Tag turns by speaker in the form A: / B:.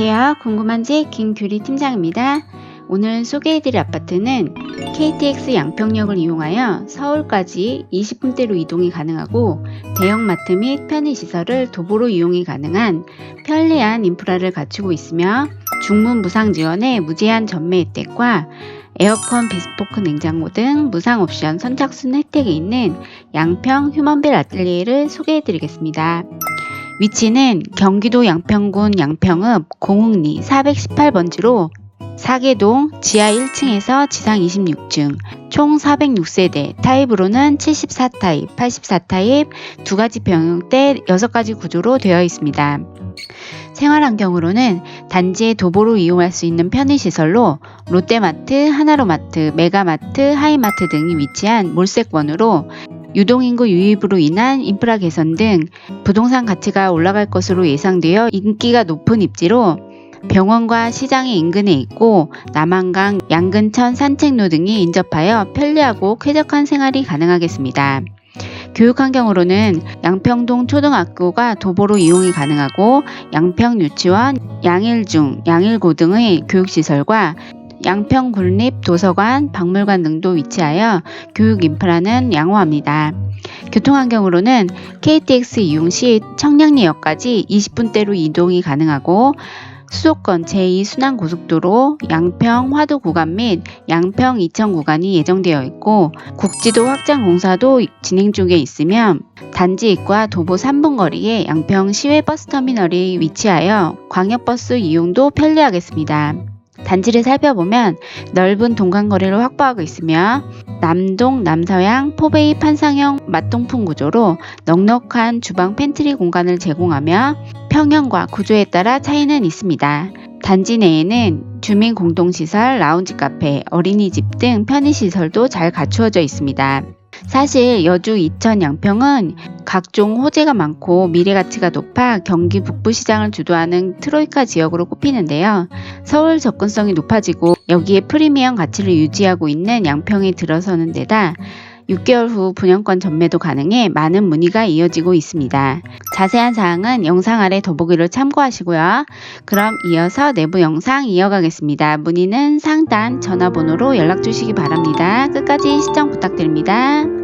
A: 안녕하세요. 궁금한지 김규리 팀장입니다. 오늘 소개해드릴 아파트는 KTX 양평역을 이용하여 서울까지 20분대로 이동이 가능하고 대형마트 및 편의시설을 도보로 이용이 가능한 편리한 인프라를 갖추고 있으며 중문 무상 지원의 무제한 전매 혜택과 에어컨 비스포크 냉장고 등 무상 옵션 선착순 혜택이 있는 양평 휴먼벨 아틀리에를 소개해드리겠습니다. 위치는 경기도 양평군 양평읍 공흥리 418번지로 사계동 지하 1층에서 지상 26층 총 406세대 타입으로는 74타입, 84타입 두 가지 병용대 6가지 구조로 되어 있습니다. 생활 환경으로는 단지의 도보로 이용할 수 있는 편의시설로 롯데마트, 하나로마트, 메가마트, 하이마트 등이 위치한 몰세권으로 유동인구 유입으로 인한 인프라 개선 등 부동산 가치가 올라갈 것으로 예상되어 인기가 높은 입지로 병원과 시장이 인근에 있고 남한강, 양근천 산책로 등이 인접하여 편리하고 쾌적한 생활이 가능하겠습니다. 교육 환경으로는 양평동 초등학교가 도보로 이용이 가능하고 양평 유치원, 양일중, 양일고 등의 교육시설과 양평 군립 도서관, 박물관 등도 위치하여 교육 인프라는 양호합니다. 교통환경으로는 KTX 이용 시 청량리역까지 20분대로 이동이 가능하고 수도권 제2순환고속도로 양평 화도 구간 및 양평 이천 구간이 예정되어 있고 국지도 확장 공사도 진행 중에 있으며 단지 입구와 도보 3분 거리에 양평 시외버스터미널이 위치하여 광역버스 이용도 편리하겠습니다. 단지를 살펴보면 넓은 동간거리를 확보하고 있으며 남동, 남서양, 포베이 판상형 맞동풍 구조로 넉넉한 주방 팬트리 공간을 제공하며 평형과 구조에 따라 차이는 있습니다. 단지 내에는 주민 공동시설, 라운지 카페, 어린이집 등 편의시설도 잘 갖추어져 있습니다. 사실 여주 이천 양평은 각종 호재가 많고 미래 가치가 높아 경기 북부 시장을 주도하는 트로이카 지역으로 꼽히는데요. 서울 접근성이 높아지고 여기에 프리미엄 가치를 유지하고 있는 양평에 들어서는 데다 6개월 후 분양권 전매도 가능해 많은 문의가 이어지고 있습니다. 자세한 사항은 영상 아래 더보기를 참고하시고요. 그럼 이어서 내부 영상 이어가겠습니다. 문의는 상단 전화번호로 연락 주시기 바랍니다. 끝까지 시청 부탁드립니다.